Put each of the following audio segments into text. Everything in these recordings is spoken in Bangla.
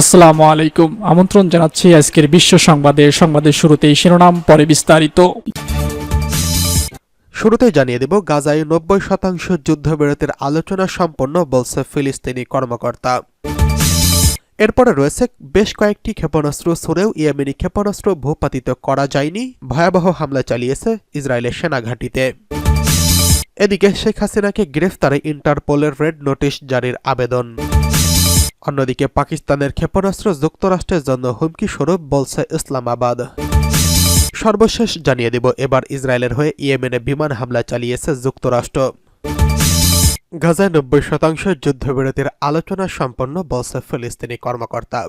আসসালামু আলাইকুম। আমন্ত্রণ জানাচ্ছি আজকের বিশ্ব সংবাদে। সংবাদের শুরুতেই শিরোনাম, পরে বিস্তারিত। শুরুতে জানিয়ে দেব, গাজায় নব্বই শতাংশ যুদ্ধবিরতির আলোচনা সম্পন্ন বলছে ফিলিস্তিনি কর্মকর্তা। এরপরে রয়েছে, বেশ কয়েকটি ক্ষেপণাস্ত্র ছুড়েও ইয়েমেনি ক্ষেপণাস্ত্র ভূপাতিত করা যায়নি। ভয়াবহ হামলা চালিয়েছে ইসরায়েলের সেনাঘাঁটিতে। এদিকে শেখ হাসিনাকে গ্রেফতারে ইন্টারপোলের রেড নোটিশ জারির আবেদন। অন্যদিকে পাকিস্তানের ক্ষেপণাস্ত্র যুক্তরাষ্ট্রের জন্য হুমকি স্বরূপ বলছে ইসলামাবাদ। সর্বশেষ জানিয়ে দেব, এবার ইসরায়েলের হয়ে ইয়েমেনে বিমান হামলা চালিয়েছে যুক্তরাষ্ট্র। গাজায় নব্বই শতাংশ যুদ্ধবিরতির আলোচনা সম্পন্ন বলছে ফিলিস্তিনি কর্মকর্তা।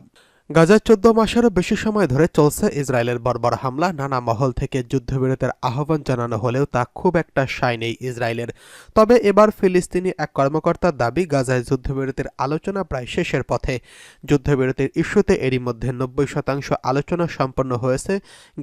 গাজায় চোদ্দ মাসেরও বেশি সময় ধরে চলছে ইসরায়েলের বর্বর হামলা। নানা মহল থেকে যুদ্ধবিরতির আহ্বান জানানো হলেও তা খুব একটা সায় নেই ইসরায়েলের। তবে এবার ফিলিস্তিনি এক কর্মকর্তার দাবি, গাজায় যুদ্ধবিরতির আলোচনা প্রায় শেষের পথে। যুদ্ধবিরতির ইস্যুতে এরই মধ্যে নব্বই শতাংশ আলোচনা সম্পন্ন হয়েছে।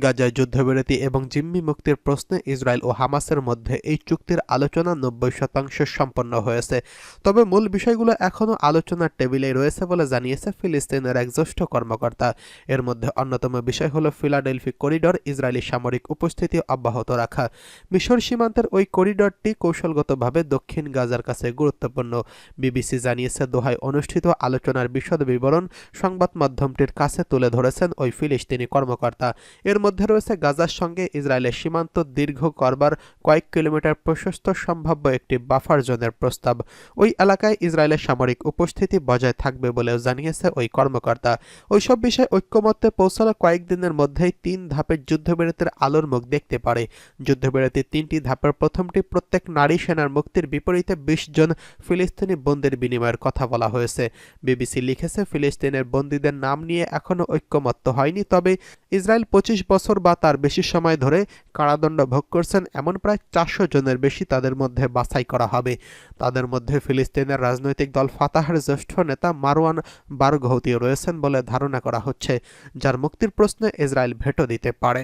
গাজায় যুদ্ধবিরতি এবং জিম্মি মুক্তির প্রশ্নে ইসরায়েল ও হামাসের মধ্যে এই চুক্তির আলোচনা নব্বই শতাংশ সম্পন্ন হয়েছে। তবে মূল বিষয়গুলো এখনও আলোচনার টেবিলেই রয়েছে বলে জানিয়েছে ফিলিস্তিনের এক জ্যেষ্ঠ কর্মকর্তা। এর মধ্যে অন্যতম বিষয় হল ফিলাডেলফি করিডর ইসরায়েলি সামরিক উপস্থিতি অব্যাহত রাখা। মিশর সীমান্তের ওই করিডরটি কৌশলগতভাবে দক্ষিণ গাজার কাছে গুরুত্বপূর্ণ। বিবিসি জানিয়েছে, দোহায় অনুষ্ঠিত আলোচনার বিশদ বিবরণ সংবাদ মাধ্যমটির কাছে তুলে ধরেছেন ওই ফিলিস্তিনি কর্মকর্তা। এর মধ্যে রয়েছে গাজার সঙ্গে ইসরায়েলের সীমান্ত দীর্ঘ করবার কয়েক কিলোমিটার প্রশস্ত সম্ভাব্য একটি বাফার জোনের প্রস্তাব। ওই এলাকায় ইসরায়েলের সামরিক উপস্থিতি বজায় থাকবে বলেও জানিয়েছে ওই কর্মকর্তা। ওইসব বিষয়ে ঐক্যমত্যে পৌঁছানো কয়েকদিনের মধ্যেই তিন ধাপের যুদ্ধবিরতির আলোর মুখ দেখতে পারে। যুদ্ধবিরতির তিনটি ধাপের প্রথমটি প্রত্যেক নারী সেনার মুক্তির বিপরীতে বিশ জন ফিলিস্তিনি বন্দির বিনিময়ের কথা বলা হয়েছে। বিবিসি লিখেছে, ফিলিস্তিনের বন্দীদের নাম নিয়ে এখনও ঐক্যমত্য হয়নি, তবে ইসরায়েল পঁচিশ বছর বা তার বেশি সময় ধরে কারাদণ্ড ভোগ করছেন এমন প্রায় চারশো জনের বেশি তাদের মধ্যে বাছাই করা হবে। তাদের মধ্যে ফিলিস্তিনের রাজনৈতিক দল ফাতাহের জ্যেষ্ঠ নেতা মারওয়ান বারঘৌতিও রয়েছেন বলে ধারণা করা হচ্ছে, যার মুক্তির প্রশ্নে ইসরায়েল ভেটো দিতে পারে।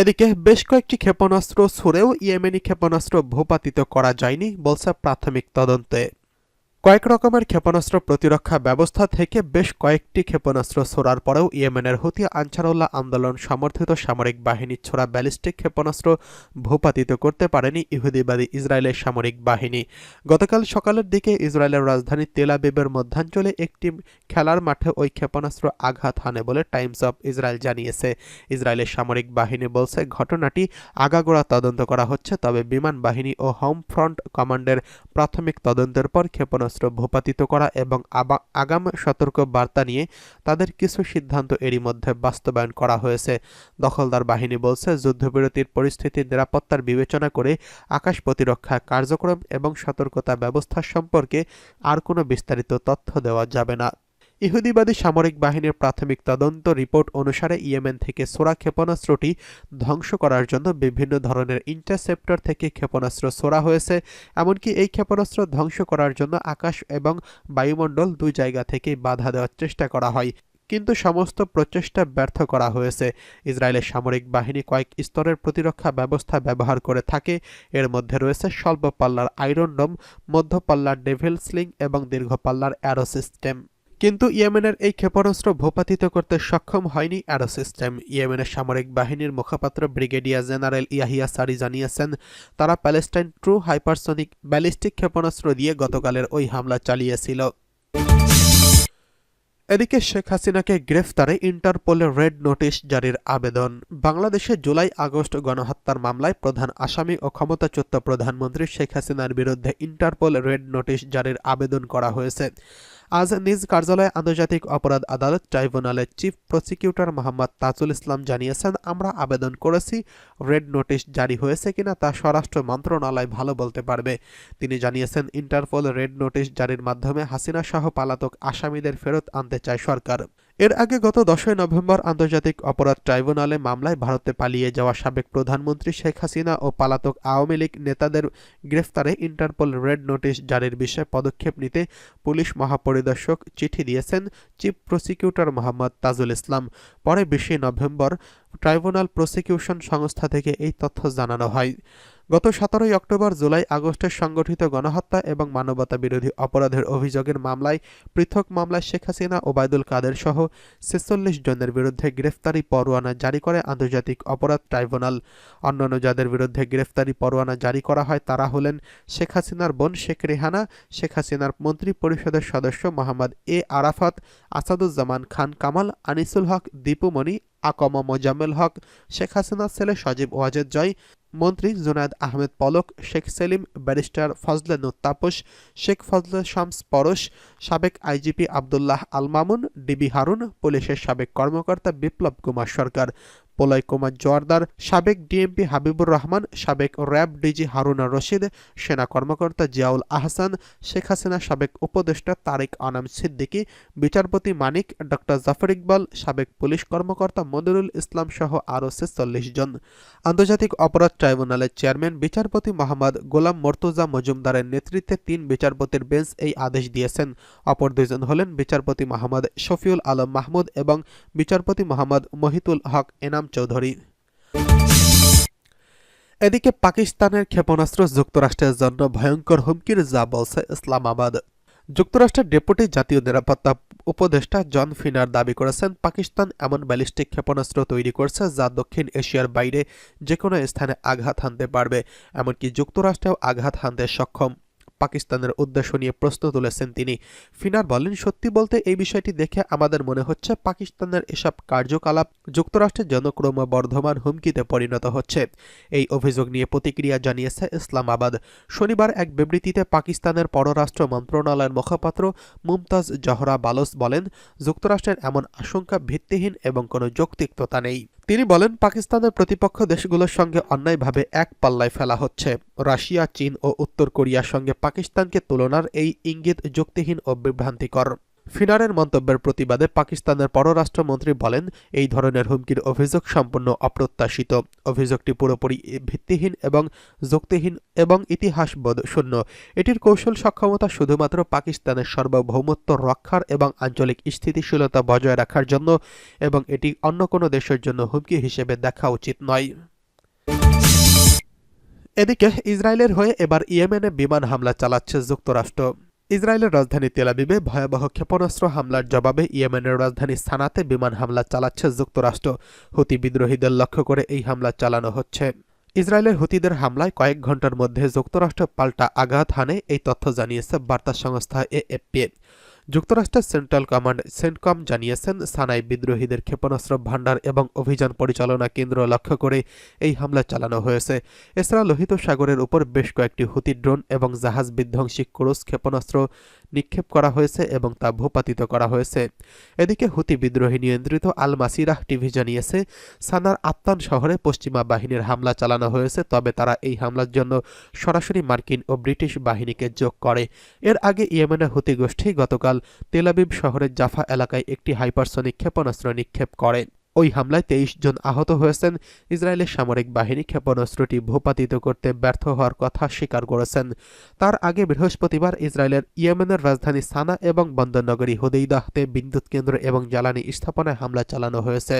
এদিকে বেশ কয়েকটি ক্ষেপণাস্ত্র ছুড়েও ইয়েমেনি ক্ষেপণাস্ত্র ভূপাতিত করা যায়নি, বলছে প্রাথমিক তদন্তে। কয়েক রকমের ক্ষেপণাস্ত্র প্রতিরক্ষা ব্যবস্থা থেকে বেশ কয়েকটি ক্ষেপণাস্ত্র ছোড়ার পরেও ইয়েমেনের হুতি আনসারুল্লাহ আন্দোলন সমর্থিত সামরিক বাহিনী ছোড়া ব্যালিস্টিক ক্ষেপণাস্ত্র ভূপাতিত করতে পারেনি ইহুদিবাদী ইসরায়েলের সামরিক বাহিনী। গতকাল সকালের দিকে ইসরায়েলের রাজধানী তেলাবিবের মধ্যাঞ্চলে একটি খেলার মাঠে ওই ক্ষেপণাস্ত্র আঘাত হানে বলে টাইমস অফ ইসরায়েল জানিয়েছে। ইসরায়েলের সামরিক বাহিনী বলছে, ঘটনাটি আগাগোড়া তদন্ত করা হচ্ছে, তবে বিমান বাহিনী ও হোম ফ্রন্ট কমান্ডের প্রাথমিক তদন্তের পর ক্ষেপণাস্ত্র ভূপাতিত করা এবং আগাম সতর্ক বার্তা নিয়ে তাদের কিছু সিদ্ধান্ত এরই মধ্যে বাস্তবায়ন করা হয়েছে। দখলদার বাহিনী বলছে, যুদ্ধবিরতির পরিস্থিতি, নিরাপত্তার বিবেচনা করে আকাশ প্রতিরক্ষা কার্যক্রম এবং সতর্কতা ব্যবস্থা সম্পর্কে আর কোনো বিস্তারিত তথ্য দেওয়া যাবে না। ইহুদিবাদী সামরিক বাহিনীর প্রাথমিক তদন্ত রিপোর্ট অনুসারে ইয়েমেন থেকে সোরা ক্ষেপণাস্ত্রটি ধ্বংস করার জন্য বিভিন্ন ধরনের ইন্টারসেপ্টর থেকে ক্ষেপণাস্ত্র ছোড়া হয়েছে। এমনকি এই ক্ষেপণাস্ত্র ধ্বংস করার জন্য আকাশ এবং বায়ুমণ্ডল দুই জায়গা থেকেই বাধা দেওয়ার চেষ্টা করা হয়। কিন্তু সমস্ত প্রচেষ্টা ব্যর্থ করা হয়েছে। ইসরায়েলের সামরিক বাহিনী কয়েক স্তরের প্রতিরক্ষা ব্যবস্থা ব্যবহার করে থাকে। এর মধ্যে রয়েছে স্বল্প পাল্লার আয়রন ডোম, মধ্য পাল্লার ডেভিল স্লিং এবং দীর্ঘ পাল্লার অ্যারো সিস্টেম। কিন্তু ইয়েমেনের এই ক্ষেপণাস্ত্র ভূপাতিত করতে সক্ষম হয়নি অ্যারো সিস্টেম ইয়েমেনের সামরিক বাহিনীর মুখপাত্র ব্রিগেডিয়ার জেনারেল ইয়াহিয়া সারি জানিয়েছেন, তারা প্যালেস্টাইন ট্রু হাইপারসনিক ব্যালিস্টিক ক্ষেপণাস্ত্র দিয়ে গতকালের ওই হামলা চালিয়েছিল। এদিকে শেখ হাসিনাকে গ্রেফতারে ইন্টারপোলের রেড নোটিশ জারির আবেদন। বাংলাদেশে জুলাই আগস্ট গণহত্যার মামলায় প্রধান আসামি ও ক্ষমতাচ্যুত প্রধানমন্ত্রী শেখ হাসিনার বিরুদ্ধে ইন্টারপোল রেড নোটিশ জারির আবেদন করা হয়েছে। আজ নিজ কার্যালয়ে আন্তর্জাতিক অপরাধ আদালত ট্রাইব্যুনালের চিফ প্রসিকিউটর মোহাম্মদ তাজুল ইসলাম জানিয়েছেন, আমরা আবেদন করেছি, রেড নোটিশ জারি হয়েছে কিনা তা স্বরাষ্ট্র মন্ত্রণালয় ভালো বলতে পারবে। তিনি জানিয়েছেন, ইন্টারপোল রেড নোটিশ জারির মাধ্যমে হাসিনা সহ পালাতক আসামিদের ফেরত আনতে চায় সরকার। এর আগে গত দশই নভেম্বর আন্তর্জাতিক অপরাধ ট্রাইব্যুনালে মামলায় ভারতে পালিয়ে যাওয়া সাবেক প্রধানমন্ত্রী শেখ হাসিনা ও পালাতক আওয়ামী লীগ নেতাদের গ্রেফতারে ইন্টারপোল রেড নোটিশ জারির বিষয়ে পদক্ষেপ নিতে পুলিশ মহাপরিদর্শক চিঠি দিয়েছেন চিফ প্রসিকিউটর মোহাম্মদ তাজুল ইসলাম। পরে বিশে নভেম্বর ট্রাইব্যুনাল প্রসিকিউশন সংস্থা থেকে এই তথ্য জানানো হয়। গত সতেরোই অক্টোবর জুলাই আগস্টের সংগঠিত গণহত্যা এবং মানবতা বিরোধী অপরাধের অভিযোগের মামলায় পৃথক মামলায় শেখ হাসিনা ওবায়দুল কাদের সহ ছেচল্লিশ জনের বিরুদ্ধে গ্রেফতারি পরোয়ানা জারি করে আন্তর্জাতিক অপরাধ ট্রাইব্যুনাল। অন্যান্য যাদের বিরুদ্ধে গ্রেফতারি পরোয়ানা জারি করা হয় তারা হলেন শেখ হাসিনার বোন শেখ রেহানা, শেখ হাসিনার মন্ত্রী পরিষদের সদস্য মোহাম্মদ এ আরাফাত, আসাদুজ্জামান খান কামাল, আনিসুল হক দীপুমণি আকম মোজাম্মেল হক, শেখ হাসিনার ছেলে সজীব ওয়াজেদ জয়, মন্ত্রী জুনায়দ আহমেদ পলক, শেখ সেলিম, ব্যারিস্টার ফজলে তাপস, শেখ ফজলে শামস পরশ, সাবেক আইজিপি আবদুল্লাহ আল মামুন, ডিবি হারুন, পুলিশের সাবেক কর্মকর্তা বিপ্লব কুমার সরকার। প্রলয় কুমার জোয়ারদার, সাবেক ডিএমপি হাবিবুর রহমান, সাবেক র্যাব ডিজি হারুনা রশিদ, সেনা কর্মকর্তা জিয়াউল আহসান, শেখ হাসিনা সাবেক উপদেষ্টা তারেক আনাম সিদ্দিকী, বিচারপতি মানিক, ডক্টর জাফর ইকবাল, সাবেক পুলিশ কর্মকর্তা মনিরুল ইসলাম সহ আরও ছেচল্লিশ জন। আন্তর্জাতিক অপরাধ ট্রাইব্যুনালের চেয়ারম্যান বিচারপতি মোহাম্মদ গোলাম মর্তুজা মজুমদারের নেতৃত্বে তিন বিচারপতির বেঞ্চ এই আদেশ দিয়েছেন। অপর দুজন হলেন বিচারপতি মোহাম্মদ শফিউল আলম মাহমুদ এবং বিচারপতি মোহাম্মদ মহিতুল হক এনাম চৌধুরী। এদিকে পাকিস্তানের ক্ষেপণাস্ত্র যুক্তরাষ্ট্রের জন্য ভয়ঙ্কর হুমকির যা বলছে ইসলামাবাদ। যুক্তরাষ্ট্রের ডেপুটি জাতীয় নিরাপত্তা উপদেষ্টা জন ফিনার দাবি করেছেন, পাকিস্তান এমন ব্যালিস্টিক ক্ষেপণাস্ত্র তৈরি করছে যা দক্ষিণ এশিয়ার বাইরে যে কোনো স্থানে আঘাত হানতে পারবে। এমনকি যুক্তরাষ্ট্রেও আঘাত হানতে সক্ষম। পাকিস্তানের উদ্দেশ্য নিয়ে প্রশ্ন তুলেছেন তিনি। ফিনার বলেন, সত্যি বলতে এই বিষয়টি দেখে আমাদের মনে হচ্ছে পাকিস্তানের এসব কার্যকলাপ যুক্তরাষ্ট্রের জন্য ক্রমবর্ধমান হুমকিতে পরিণত হচ্ছে। এই অভিযোগ নিয়ে প্রতিক্রিয়া জানিয়েছে ইসলামাবাদ। শনিবার এক বিবৃতিতে পাকিস্তানের পররাষ্ট্র মন্ত্রণালয়ের মুখপাত্র মুমতাজ জহরা বালোস বলেন, যুক্তরাষ্ট্রের এমন আশঙ্কা ভিত্তিহীন এবং কোনো যৌক্তিকতা নেই। তিনি বলেন, পাকিস্তানের প্রতিপক্ষ দেশগুলোর সঙ্গে অন্যায়ভাবে এক পাল্লায় ফেলা হচ্ছে। রাশিয়া, চীন ও উত্তর কোরিয়ার সঙ্গে পাকিস্তানকে তুলনার এই ইঙ্গিত যুক্তিহীন ও বিভ্রান্তিকর। ফিনারের মন্তব্যের প্রতিবাদে পাকিস্তানের পররাষ্ট্রমন্ত্রী বলেন, এই ধরনের হুমকির অভিযোগ সম্পূর্ণ অপ্রত্যাশিত। অভিযোগটি পুরোপুরি ভিত্তিহীন এবং যুক্তিহীন এবং ইতিহাসবোধ শূন্য। এটির কৌশল সক্ষমতা শুধুমাত্র পাকিস্তানের সার্বভৌমত্ব রক্ষার এবং আঞ্চলিক স্থিতিশীলতা বজায় রাখার জন্য এবং এটি অন্য কোনো দেশের জন্য হুমকি হিসেবে দেখা উচিত নয়। এদিকে ইসরায়েলের হয়ে এবার ইয়েমেনে বিমান হামলা চালাচ্ছে যুক্তরাষ্ট্র। ইসরায়েলের রাজধানী তেলাবিবে ভয়াবহ ক্ষেপণাস্ত্র হামলার জবাবে ইয়েমেনের রাজধানী সানাতে বিমান হামলা চালাচ্ছে যুক্তরাষ্ট্র। হুতি বিদ্রোহীদের লক্ষ্য করে এই হামলা চালানো হচ্ছে। ইসরায়েলের হুতিদের হামলায় কয়েক ঘণ্টার মধ্যে যুক্তরাষ্ট্র পাল্টা আঘাত হানে, এই তথ্য জানিয়েছে বার্তা সংস্থা এএফপি। যুক্তরাষ্ট্রের সেন্ট্রাল কমান্ড সেন্টকম জানিয়েছেন, সানাই বিদ্রোহীদের ক্ষেপণাস্ত্র ভাণ্ডার এবং অভিযান পরিচালনা কেন্দ্র লক্ষ্য করে এই হামলা চালানো হয়েছে। এছাড়া লোহিত সাগরের উপর বেশ কয়েকটি হুতি ড্রোন এবং জাহাজ বিধ্বংসী ক্রুজ ক্ষেপণাস্ত্র নিক্ষেপ করা হয়েছে এবং তা ভূপাতিত করা হয়েছে। এদিকে হুতি বিদ্রোহী নিয়ন্ত্রিত আল মাসিরাহ টিভি জানিয়েছে, সানার আত্তান শহরে পশ্চিমা বাহিনীর হামলা চালানো হয়েছে, তবে তারা এই হামলার জন্য সরাসরি মার্কিন ও ব্রিটিশ বাহিনীকে যোগ করে। এর আগে ইয়েমেনের হুতি গোষ্ঠী গতকাল তেলাবিব শহরের জাফা এলাকায় একটি হাইপারসনিক ক্ষেপণাস্ত্র নিক্ষেপ করে ওই হামলায় তেইশ জন আহত হয়েছেন। ইসরায়েলের সামরিক বাহিনী ক্ষেপণাস্ত্রটি ভূপাতিত করতে ব্যর্থ হওয়ার কথা স্বীকার করেছেন। তার আগে বৃহস্পতিবার ইসরায়েলের ইয়েমেনের রাজধানী সানা এবং বন্দরনগরী হুদেইদাহতে বিদ্যুৎ কেন্দ্র এবং জ্বালানি স্থাপনায় হামলা চালানো হয়েছে।